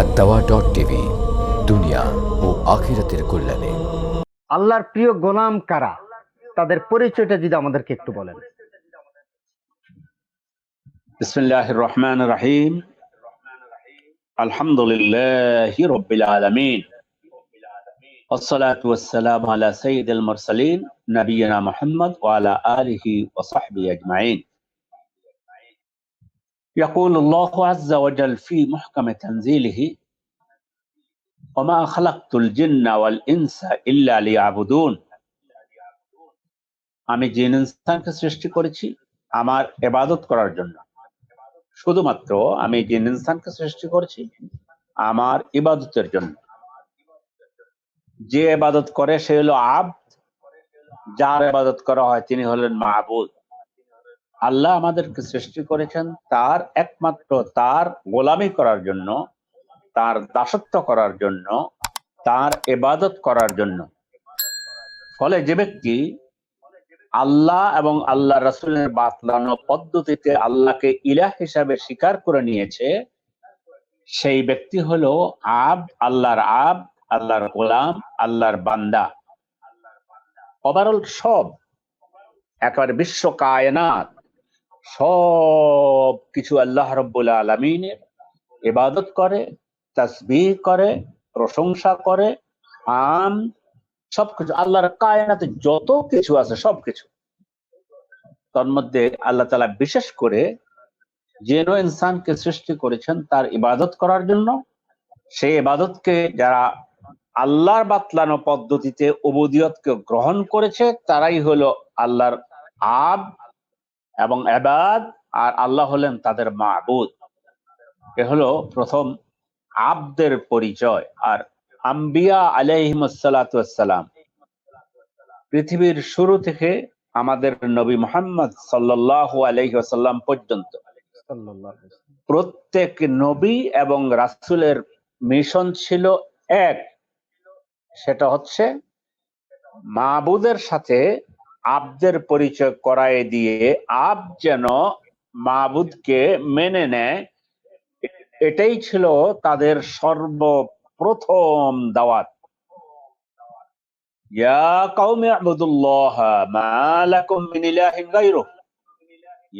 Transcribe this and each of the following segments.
আদাওয়া dot TV দুনিয়া ও আখিরাতের কল্যাণে আল্লাহর প্রিয় গোলাম কারা তাদের পরিচয়টা যদি আমাদেরকে একটু বলেন بسم الله الرحمن الرحيم الحمد لله رب العالمين والصلاة والسلام على سيد المرسلين نبينا محمد وعلى آله وصحبه أجمعين يقول الله عز وجل في محكم تنزيله وما خلقت الجن والإنس إلا ليعبدون আমি জিন ইনসানকে সৃষ্টি করেছি আমার এবাদত করার জন্য শুধুমাত্র আমি জিন ইনসানকে সৃষ্টি করেছি আমার ইবাদতের জন্য যে এবাদত করে সে হলো আব যার এবাদত করা হয় তিনি হলেন মাহবুদ আল্লাহ আমাদেরকে সৃষ্টি করেছেন তার একমাত্র তার গোলামি করার জন্য, তার দাসত্ব করার জন্য, তার এবাদত করার জন্য। ফলে যে ব্যক্তি আল্লাহ এবং আল্লাহ রসুলের বাতলানো পদ্ধতিতে আল্লাহকে ইলাহ হিসাবে স্বীকার করে নিয়েছে, সেই ব্যক্তি হলো আব, আল্লাহর আব, আল্লাহর গোলাম, আল্লাহর বান্দা। ওভারঅল সব, একেবারে বিশ্ব কায়নাত। সব কিছু আল্লাহ রব্বুল আলমিনের ইবাদত করে, তসবিহ করে, প্রশংসা করে, আম, সবকিছু, আল্লাহর কায়নাতে যত কিছু আছে সবকিছু। তার মধ্যে আল্লাহ তালা বিশেষ করে যেন ইনসানকে সৃষ্টি করেছেন তার ইবাদত করার জন্য সেই ইবাদতকে যারা আল্লাহর বাতলানো পদ্ধতিতে উবুদিয়তকে গ্রহণ করেছে, তারাই হলো আল্লাহর আব এবং এবাদ আর আল্লাহ হলেন তাদের মাবুদ। এ হলো প্রথম আবদের পরিচয়। আর আম্বিয়া আলাইহিমসালাম পৃথিবীর শুরু থেকে আমাদের নবী মোহাম্মদ সাল্লাল্লাহু আলাইহি পর্যন্ত প্রত্যেক নবী এবং রাসূলের মিশন ছিল এক। সেটা হচ্ছে মাবুদের সাথে আব্দের পরিচয় করায় দিয়ে আব যেন মাহবুদকে মেনে নেয়, এটাই ছিল তাদের সর্বপ্রথম দাওয়াত। ইয়া কওমি আবুদুল্লাহ, মা লাকুম মিন ইলাহিন গায়রুহ।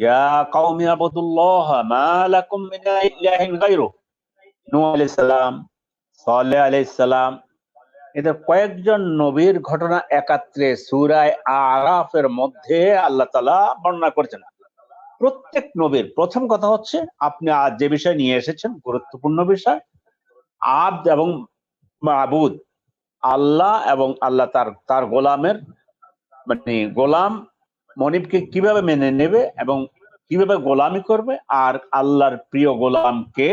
ইয়া কওমি আবুদুল্লাহ, মা লাকুম মিন ইলাহিন গায়রুহ। নূহ আলাইহিস সালাম সালেহ আলাইহিস সালাম এদের কয়েকজন নবীর ঘটনা একাত্রে সুরায় আরাফের মধ্যে আল্লাহ তালা বর্ণনা করেছেন। প্রত্যেক নবীর প্রথম কথা হচ্ছে, আপনি আজ যে বিষয় নিয়ে এসেছেন, গুরুত্বপূর্ণ বিষয় আব এবং মাবুদ। আল্লাহ এবং আল্লাহ তার তার গোলামের মানে গোলাম মনিবকে কীভাবে মেনে নেবে এবং কীভাবে গোলামি করবে, আর আল্লাহর প্রিয় গোলামকে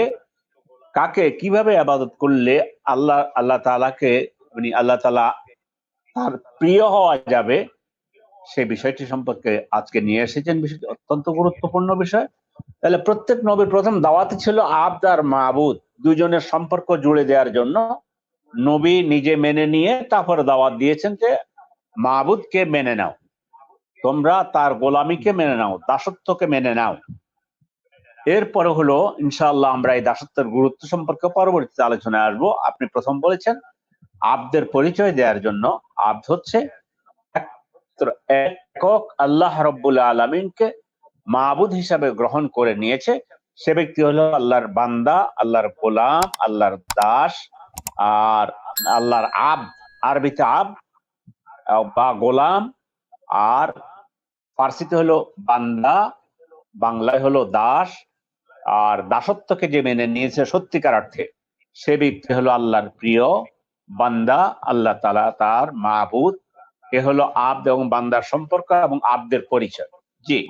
কাকে কীভাবে আবাদত করলে আল্লাহ আল্লাহ তালাকে মানে আল্লাহ তালা তার প্রিয় হওয়া যাবে সেই বিষয়টি সম্পর্কে আজকে নিয়ে এসেছেন। বিষয়টি অত্যন্ত গুরুত্বপূর্ণ বিষয়। তাহলে প্রত্যেক নবীর প্রথম দাওয়াতে ছিল আবদ আর মাহবুদ দুজনের সম্পর্ক জুড়ে দেওয়ার জন্য। নবী নিজে মেনে নিয়ে তারপরে দাওয়াত দিয়েছেন যে মাহবুদকে মেনে নাও। তোমরা তার গোলামিকে মেনে নাও, দাসত্বকে মেনে নাও। এরপরে হলো, ইনশাআল্লাহ আমরা এই দাসত্বের গুরুত্ব সম্পর্কে পরবর্তীতে আলোচনায় আসব। আপনি প্রথম বলেছেন আবদের পরিচয় দেওয়ার জন্য আব্দ হচ্ছে একক আল্লাহ রব্বুল আলমিনকে মাহবুদ হিসাবে গ্রহণ করে নিয়েছে। সে ব্যক্তি হলো আল্লাহর বান্দা, আল্লাহর গোলাম, আল্লাহর দাস আর আল্লাহর আব, আরবিতে আব, বা গোলাম। আর ফার্সিতে হলো বান্দা, বাংলায় হলো দাস। আর দাসত্বকে যে মেনে নিয়েছে সত্যিকার অর্থে, সে ব্যক্তি হলো আল্লাহর প্রিয়। বান্দা, আল্লাহ তালা তার মাহবুদ। এ হলো আব্দ এবং বান্দার সম্পর্ক এবং আব্দের পরিচয়। জি।